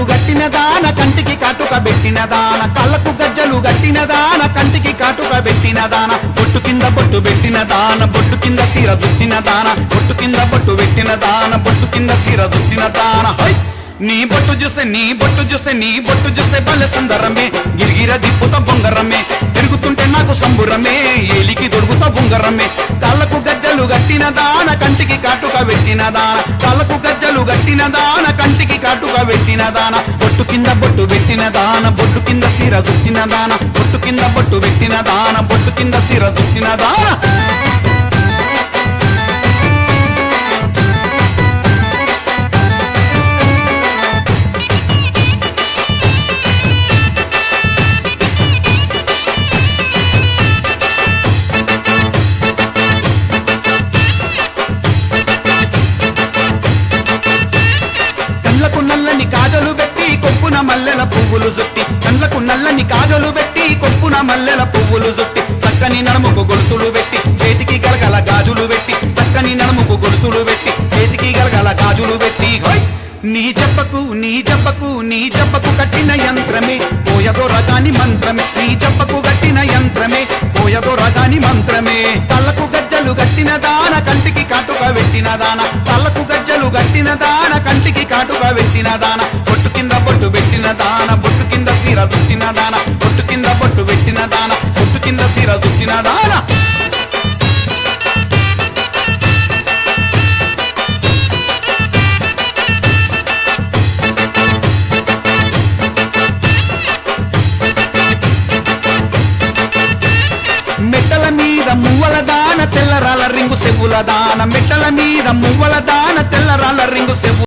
గజ్జలు గట్టిన దాన కంటికి కాటుక పెట్టిన దాన. కళ్ళకు గజ్జలు గట్టిన దాన కంటికి కాటుక పెట్టిన దాన. బొట్టు కింద బొట్టు పెట్టిన దాన బొట్టు కింద సీర దుట్టిన దాన. బొట్టు కింద బొట్టు పెట్టిన దాన బొట్టు కింద సీర దుట్టిన దాన. నీ బొట్టు చూస్తే నీ బొట్టు చూస్తే నీ బొట్టు చూస్తే బల్లె సుందరమే. గిరిగిర దిప్పుత బొంగరమే. తిరుగుతుంటే నాకు సంబురమే. ఏలికి దొరుకుతా బొంగరమే. కళ్ళకు గజ్జలు గట్టిన దాన కంటికి కాటుక పెట్టిన దాన. కళ్ళకు గజ్జలు గట్టిన దాన కంటికి కాటుక దాన. బొట్టు కింద బొట్టు పెట్టిన దాన. బొట్టు కింద సిర దుట్టిన దాన. బొట్టు కింద బొట్టు పెట్టిన దాన. బొట్టు కింద సిర దుట్టిన దాన. నల్లని కాజలు పెట్టి కొప్పున మల్లెల పువ్వులు జుట్టి కండ్లకు నల్లని కాజలు పెట్టి కొప్పున మల్లెల పువ్వులు జుట్టి చక్కని నడుముకు గొలుసులు పెట్టి చేతికి గలగల గాజులు పెట్టి చక్కని నడుముకు గొలుసులు పెట్టి చేతికి గలగల గాజులు పెట్టి నీ జబ్బకు నీ జబ్బకు నీ జబ్బకు కట్టిన యంత్రమే పోయదో రగాని మంత్రమే నీ జబ్బకు కట్టిన యంత్రమే పోయదో రగాని మంత్రమే తలకు గజ్జలు కట్టిన దాన కంటికి కాటుక పెట్టిన దాన పెట్టిన దాన బొట్టు కింద బొట్టు పెట్టిన దాన బొట్టు కింద సీర దుట్టిన దాన బొట్టు కింద బొట్టు పెట్టిన దాన బొట్టు కింద సీర దుట్టిన దాన. మెట్టల మీద మువ్వల దాన తెల్లరాల రింగు సెబుల దాన మెట్టల మీద మువ్వల దాన తెల్లరాల రింగు సెబు